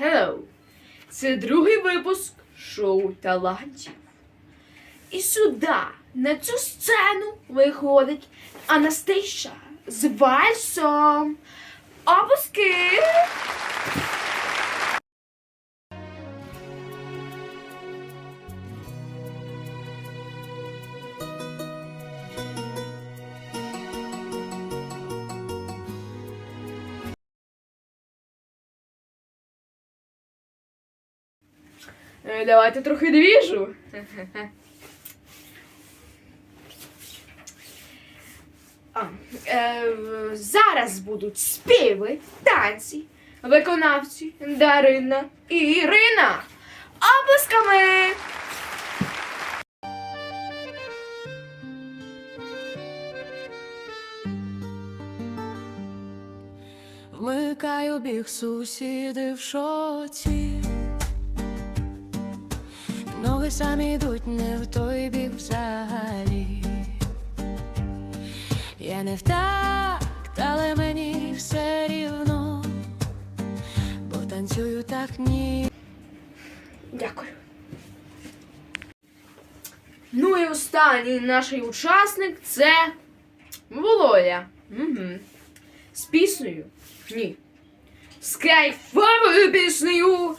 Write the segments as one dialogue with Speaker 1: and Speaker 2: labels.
Speaker 1: Hello! Це другий випуск шоу талантів. І сюди, на цю сцену, виходить Анастейша з вальсом. Опуски! Е, Давайте трохи двіжу. А, е, в- зараз будуть співи, танці, виконавці Дарина і Ірина. Оплесками!
Speaker 2: Вмикаю біг сусіди в шоці. Ноги самі йдуть не в той бік взагалі. Я не в такт, але мені все рівно, бо танцюю так ні.
Speaker 1: Дякую. Ну і останній наш учасник це Володя. Угу. З піснею? Ні. З кайфовою піснею.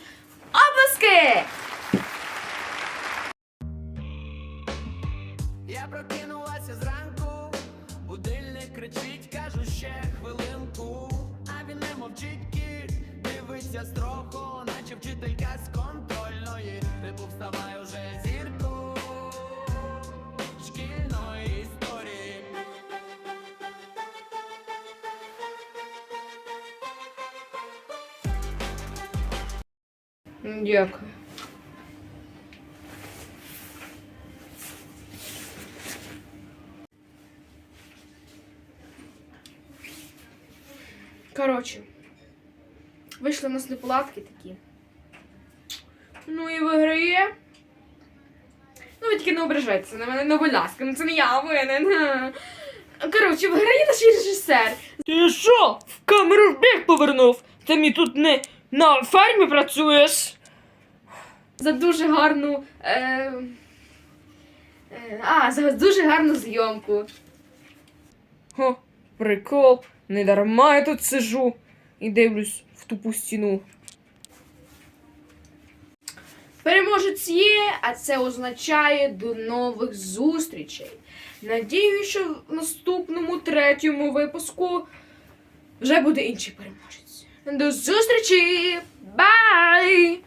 Speaker 3: Прокинулася зранку, будильник кричить, кажу ще хвилинку, а він не мовчить кіт, дивиться строго, наче вчителька з контрольної. Типу вставай уже зірку шкільної історії.
Speaker 1: Дякую. Коротше, вийшли у нас неполадки такі. Ну і виграє. Ну, ви тільки не ображайтеся на мене, ну, будь ласка, ну це не я винен. Коротше, виграє наш режисер.
Speaker 4: Ти що? В камеру в бік повернув? Ти мені тут не на фермі працюєш?
Speaker 1: за дуже гарну. Е, е, а, за дуже гарну зйомку.
Speaker 4: Хо, прикол. Не дарма я тут сижу і дивлюсь в тупу стіну.
Speaker 1: Переможець є, а це означає до нових зустрічей. Надію, що в наступному третьому випуску вже буде інший переможець. До зустрічі! Бай!